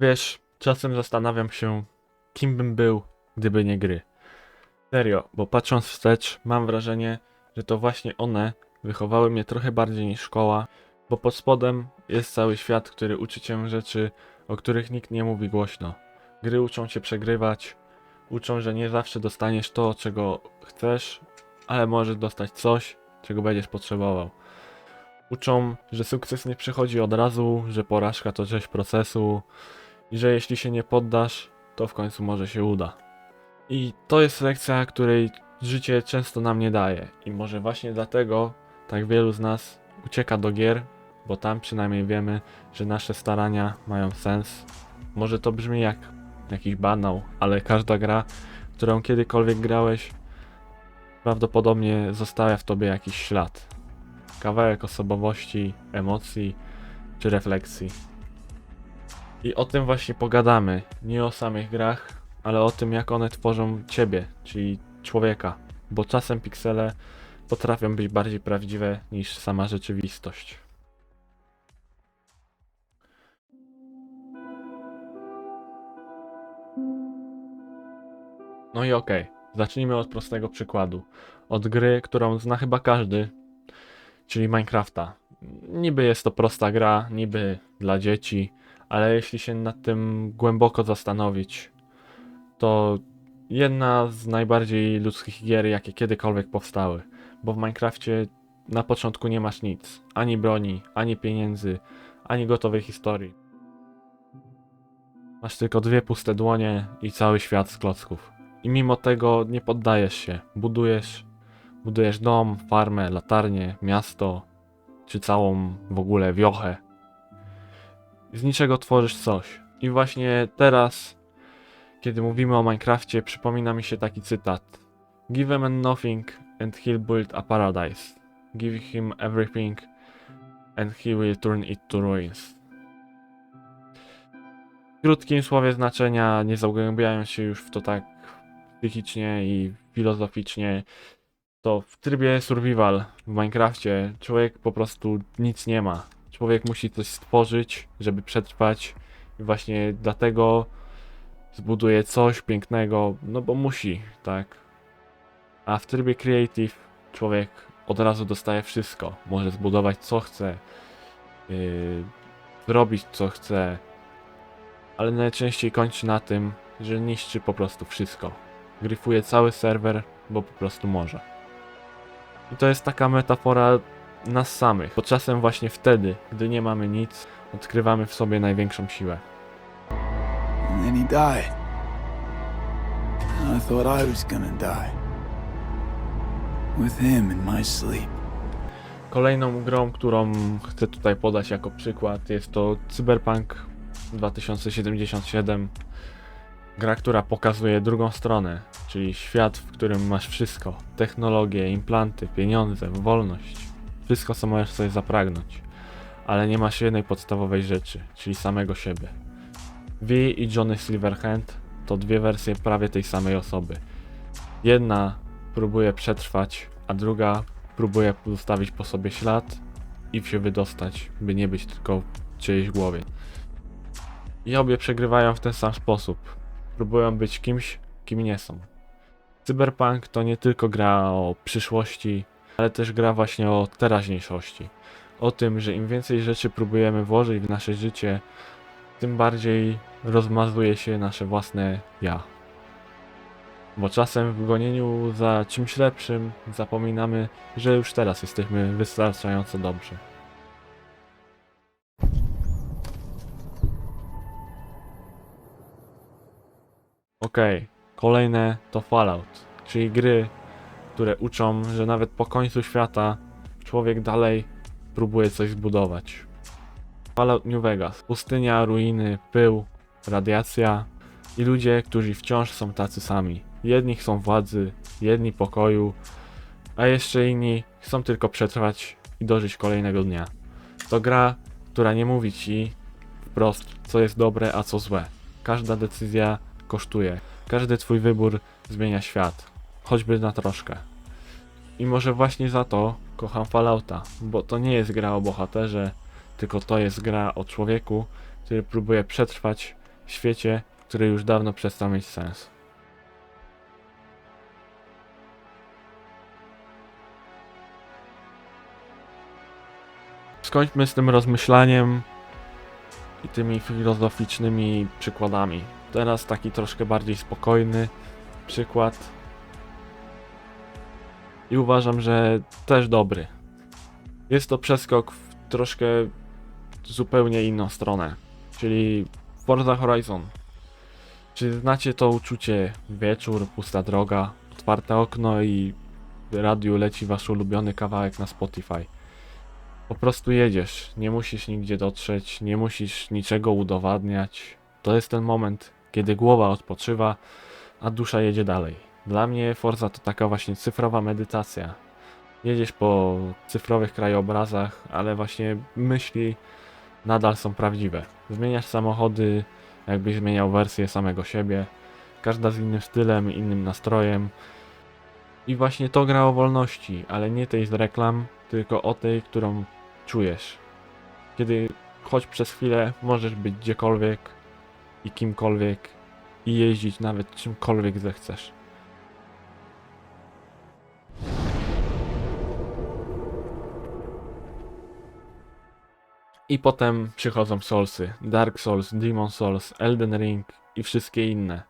Wiesz, czasem zastanawiam się, kim bym był, gdyby nie gry. Serio, bo patrząc wstecz, mam wrażenie, że to właśnie one wychowały mnie trochę bardziej niż szkoła, bo pod spodem jest cały świat, który uczy cię rzeczy, o których nikt nie mówi głośno. Gry uczą cię przegrywać, uczą, że nie zawsze dostaniesz to, czego chcesz, ale możesz dostać coś, czego będziesz potrzebował. Uczą, że sukces nie przychodzi od razu, że porażka to część procesu i że jeśli się nie poddasz, to w końcu może się uda. I to jest lekcja, której życie często nam nie daje. I może właśnie dlatego tak wielu z nas ucieka do gier, bo tam przynajmniej wiemy, że nasze starania mają sens. Może to brzmi jak jakiś banał, ale każda gra, którą kiedykolwiek grałeś, prawdopodobnie zostawia w tobie jakiś ślad. Kawałek osobowości, emocji czy refleksji. I o tym właśnie pogadamy. Nie o samych grach, ale o tym, jak one tworzą ciebie, czyli człowieka. Bo czasem piksele potrafią być bardziej prawdziwe niż sama rzeczywistość. No i okej, zacznijmy od prostego przykładu. Od gry, którą zna chyba każdy, czyli Minecrafta. Niby jest to prosta gra, niby dla dzieci, ale jeśli się nad tym głęboko zastanowić, to jedna z najbardziej ludzkich gier, jakie kiedykolwiek powstały. Bo w Minecrafcie na początku nie masz nic. Ani broni, ani pieniędzy, ani gotowej historii. Masz tylko dwie puste dłonie i cały świat z klocków. I mimo tego nie poddajesz się. Budujesz, budujesz dom, farmę, latarnię, miasto, czy całą w ogóle wiochę. Z niczego tworzysz coś. I właśnie teraz, kiedy mówimy o Minecrafcie, przypomina mi się taki cytat. Give him man nothing and he'll build a paradise. Give him everything and he will turn it to ruins. W krótkim słowie znaczenia, nie zagłębiając się już w to tak psychicznie i filozoficznie, to w trybie survival w Minecrafcie człowiek po prostu nic nie ma. Człowiek musi coś stworzyć, żeby przetrwać i właśnie dlatego zbuduje coś pięknego, no bo musi, tak. A w trybie creative człowiek od razu dostaje wszystko. Może zbudować co chce, yy, zrobić co chce, ale najczęściej kończy na tym, że niszczy po prostu wszystko. Gryfuje cały serwer, bo po prostu może. I to jest taka metafora nas samych, bo czasem właśnie wtedy, gdy nie mamy nic, odkrywamy w sobie największą siłę. And then he died. And I thought I was gonna die. With him in my sleep. Kolejną grą, którą chcę tutaj podać jako przykład jest to Cyberpunk 2077. Gra, która pokazuje drugą stronę, czyli świat, w którym masz wszystko. Technologie, implanty, pieniądze, wolność. Wszystko, co możesz sobie zapragnąć. Ale nie masz jednej podstawowej rzeczy, czyli samego siebie. V i Johnny Silverhand to dwie wersje prawie tej samej osoby. Jedna próbuje przetrwać, a druga próbuje pozostawić po sobie ślad i się wydostać, by nie być tylko w czyjejś głowie. I obie przegrywają w ten sam sposób. Próbują być kimś, kim nie są. Cyberpunk to nie tylko gra o przyszłości, ale też gra właśnie o teraźniejszości. O tym, że im więcej rzeczy próbujemy włożyć w nasze życie, tym bardziej rozmazuje się nasze własne ja. Bo czasem w gonieniu za czymś lepszym zapominamy, że już teraz jesteśmy wystarczająco dobrzy. Okej, kolejne to Fallout, czyli gry, które uczą, że nawet po końcu świata człowiek dalej próbuje coś zbudować. Fallout New Vegas, pustynia, ruiny, pył, radiacja i ludzie, którzy wciąż są tacy sami. Jedni chcą władzy, jedni pokoju, a jeszcze inni chcą tylko przetrwać i dożyć kolejnego dnia. To gra, która nie mówi ci wprost, co jest dobre, a co złe. Każda decyzja kosztuje. Każdy twój wybór zmienia świat, choćby na troszkę. I może właśnie za to kocham Fallouta, bo to nie jest gra o bohaterze, tylko to jest gra o człowieku, który próbuje przetrwać świecie, który już dawno przestał mieć sens. Skończmy z tym rozmyślaniem i tymi filozoficznymi przykładami. Teraz taki troszkę bardziej spokojny przykład. I uważam, że też dobry. Jest to przeskok w troszkę zupełnie inną stronę, czyli Forza Horizon. Czy znacie to uczucie wieczór, pusta droga, otwarte okno i w radiu leci wasz ulubiony kawałek na Spotify? Po prostu jedziesz, nie musisz nigdzie dotrzeć, nie musisz niczego udowadniać. To jest ten moment, kiedy głowa odpoczywa, a dusza jedzie dalej. Dla mnie Forza to taka właśnie cyfrowa medytacja. Jedziesz po cyfrowych krajobrazach, ale właśnie myśli nadal są prawdziwe. Zmieniasz samochody, jakbyś zmieniał wersję samego siebie. Każda z innym stylem, innym nastrojem. I właśnie to gra o wolności, ale nie tej z reklam, tylko o tej, którą czujesz. Kiedy choć przez chwilę możesz być gdziekolwiek i kimkolwiek i jeździć nawet czymkolwiek zechcesz. I potem przychodzą Soulsy, Dark Souls, Demon Souls, Elden Ring i wszystkie inne.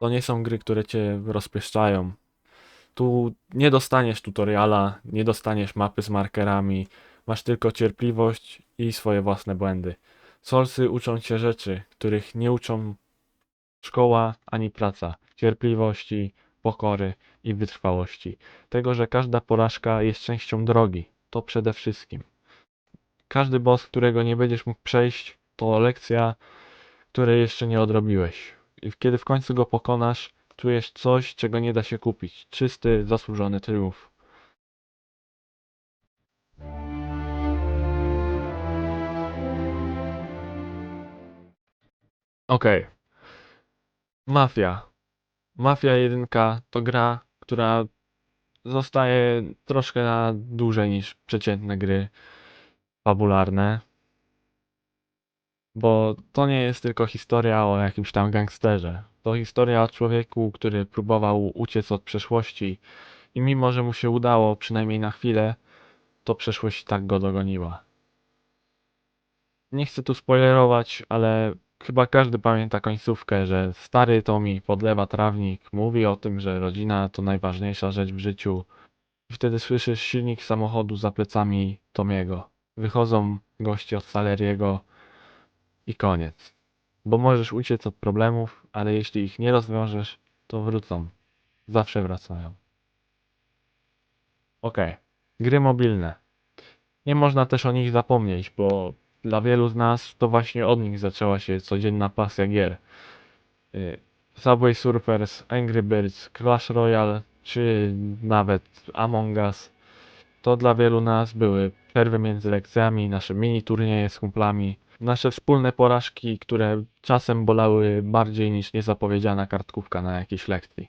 To nie są gry, które cię rozpieszczają. Tu nie dostaniesz tutoriala, nie dostaniesz mapy z markerami, masz tylko cierpliwość i swoje własne błędy. Soulsy uczą cię rzeczy, których nie uczą szkoła ani praca. Cierpliwości, pokory i wytrwałości. Tego, że każda porażka jest częścią drogi. To przede wszystkim. Każdy boss, którego nie będziesz mógł przejść, to lekcja, której jeszcze nie odrobiłeś. I kiedy w końcu go pokonasz, czujesz coś, czego nie da się kupić. Czysty, zasłużony triumf. Okej. Mafia. Mafia 1 to gra, która zostaje troszkę na dłużej niż przeciętne gry fabularne. Bo to nie jest tylko historia o jakimś tam gangsterze. To historia o człowieku, który próbował uciec od przeszłości i mimo, że mu się udało, przynajmniej na chwilę, to przeszłość tak go dogoniła. Nie chcę tu spoilerować, ale chyba każdy pamięta końcówkę, że stary Tommy podlewa trawnik, mówi o tym, że rodzina to najważniejsza rzecz w życiu. I wtedy słyszysz silnik samochodu za plecami Tomiego. Wychodzą goście od Saleriego i koniec. Bo możesz uciec od problemów, ale jeśli ich nie rozwiążesz, to wrócą. Zawsze wracają. Okej. Gry mobilne. Nie można też o nich zapomnieć, bo dla wielu z nas to właśnie od nich zaczęła się codzienna pasja gier. Y, Subway Surfers, Angry Birds, Clash Royale, czy nawet Among Us. To dla wielu nas były przerwy między lekcjami, nasze mini turnieje z kumplami, nasze wspólne porażki, które czasem bolały bardziej niż niezapowiedziana kartkówka na jakiejś lekcji.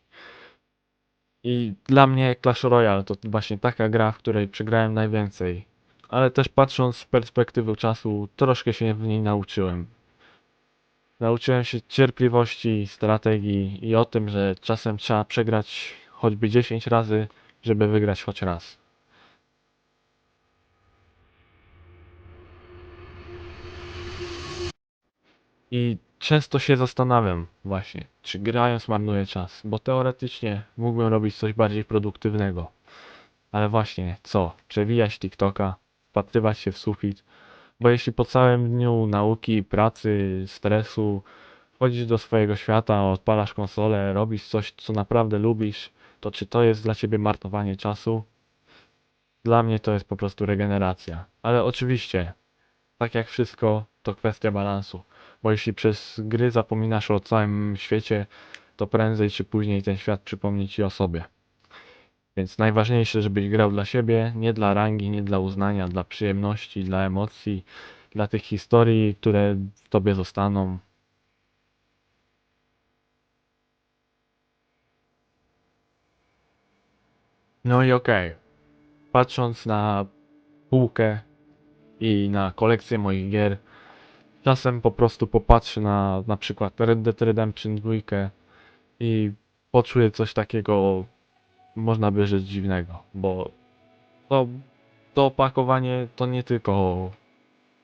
I dla mnie Clash Royale to właśnie taka gra, w której przegrałem najwięcej. Ale też patrząc z perspektywy czasu, troszkę się w niej nauczyłem. Nauczyłem się cierpliwości, strategii i o tym, że czasem trzeba przegrać choćby 10 razy, żeby wygrać choć raz. I często się zastanawiam właśnie, czy grając marnuję czas, bo teoretycznie mógłbym robić coś bardziej produktywnego. Ale właśnie, co? Przewijać TikToka, wpatrywać się w sufit, bo jeśli po całym dniu nauki, pracy, stresu wchodzisz do swojego świata, odpalasz konsolę, robisz coś, co naprawdę lubisz, to czy to jest dla ciebie marnowanie czasu? Dla mnie to jest po prostu regeneracja. Ale oczywiście, tak jak wszystko, to kwestia balansu. Bo jeśli przez gry zapominasz o całym świecie, to prędzej czy później ten świat przypomni ci o sobie. Więc najważniejsze, żebyś grał dla siebie, nie dla rangi, nie dla uznania, dla przyjemności, dla emocji, dla tych historii, które w tobie zostaną. No i okej. Patrząc na półkę i na kolekcję moich gier, czasem po prostu popatrzy na na przykład Red Dead Redemption 2 i poczuje coś takiego, można by rzec dziwnego, bo to, to opakowanie to nie tylko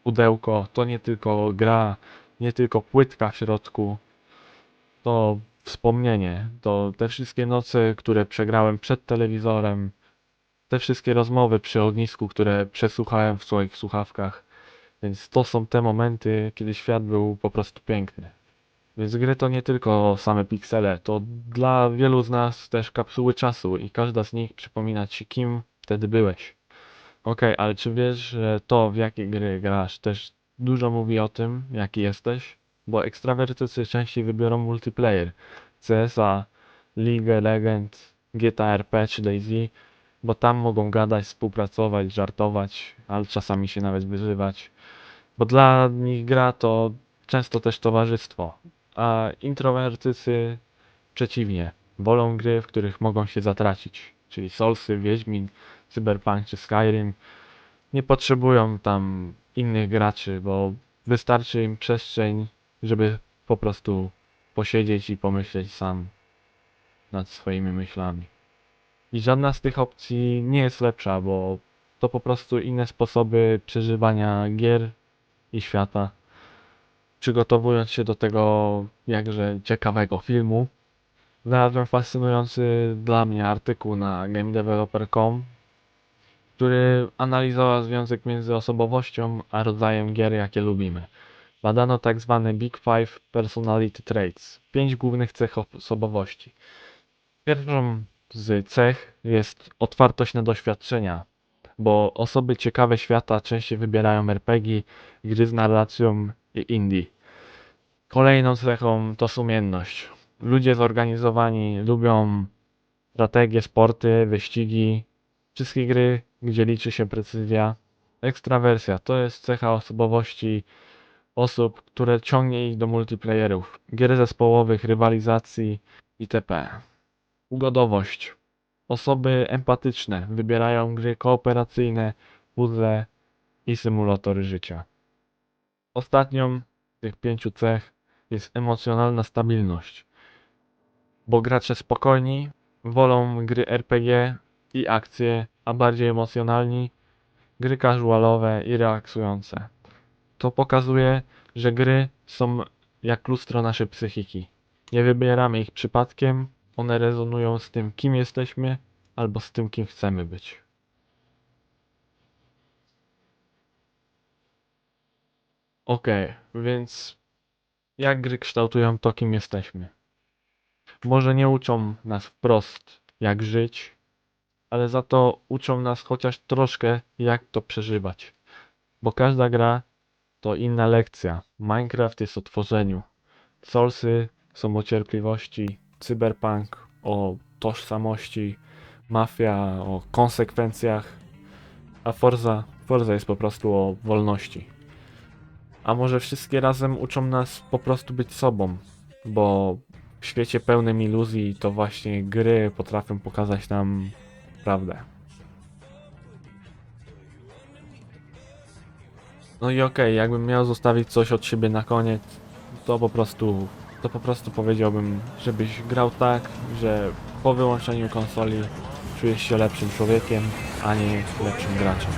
pudełko, to nie tylko gra, nie tylko płytka w środku, to wspomnienie, to te wszystkie noce, które przegrałem przed telewizorem, te wszystkie rozmowy przy ognisku, które przesłuchałem w swoich słuchawkach, więc to są te momenty, kiedy świat był po prostu piękny. Więc gry to nie tylko same piksele, to dla wielu z nas też kapsuły czasu i każda z nich przypomina ci, kim wtedy byłeś. Okej, ale czy wiesz, że to, w jakie gry grasz, też dużo mówi o tym, jaki jesteś? Bo ekstrawertycy częściej wybiorą multiplayer. CSA, League Legends, GTA RP czy DayZ, bo tam mogą gadać, współpracować, żartować, ale czasami się nawet wyżywać. Bo dla nich gra to często też towarzystwo, a introwertycy przeciwnie, wolą gry, w których mogą się zatracić, czyli Soulsy, Wiedźmin, Cyberpunk czy Skyrim. Nie potrzebują tam innych graczy, bo wystarczy im przestrzeń, żeby po prostu posiedzieć i pomyśleć sam nad swoimi myślami. I żadna z tych opcji nie jest lepsza, bo to po prostu inne sposoby przeżywania gier i świata. Przygotowując się do tego jakże ciekawego filmu, znalazłem fascynujący dla mnie artykuł na GameDeveloper.com, który analizował związek między osobowością a rodzajem gier, jakie lubimy. Badano tak zwane Big Five Personality Traits, pięć głównych cech osobowości. Pierwszą z cech jest otwartość na doświadczenia, bo osoby ciekawe świata częściej wybierają RPG, gry z narracją i indie. Kolejną cechą to sumienność. Ludzie zorganizowani lubią strategie, sporty, wyścigi, wszystkie gry, gdzie liczy się precyzja. Ekstrawersja to jest cecha osobowości osób, które ciągnie ich do multiplayerów, gier zespołowych, rywalizacji itp. Ugodowość. Osoby empatyczne wybierają gry kooperacyjne, puzzle i symulatory życia. Ostatnią z tych pięciu cech jest emocjonalna stabilność, bo gracze spokojni wolą gry RPG i akcje, a bardziej emocjonalni gry casualowe i relaksujące. To pokazuje, że gry są jak lustro naszej psychiki. Nie wybieramy ich przypadkiem, one rezonują z tym, kim jesteśmy, albo z tym, kim chcemy być. Okej, więc jak gry kształtują to, kim jesteśmy? Może nie uczą nas wprost, jak żyć, ale za to uczą nas chociaż troszkę, jak to przeżywać. Bo każda gra to inna lekcja. Minecraft jest o tworzeniu. Soulsy są o cierpliwości. Cyberpunk o tożsamości. Mafia o konsekwencjach. A Forza, Forza jest po prostu o wolności. A może wszystkie razem uczą nas po prostu być sobą, bo w świecie pełnym iluzji to właśnie gry potrafią pokazać nam prawdę. No i okej, jakbym miał zostawić coś od siebie na koniec, to po prostu, to po prostu powiedziałbym, żebyś grał tak, że po wyłączeniu konsoli czujesz się lepszym człowiekiem, a nie lepszym graczem.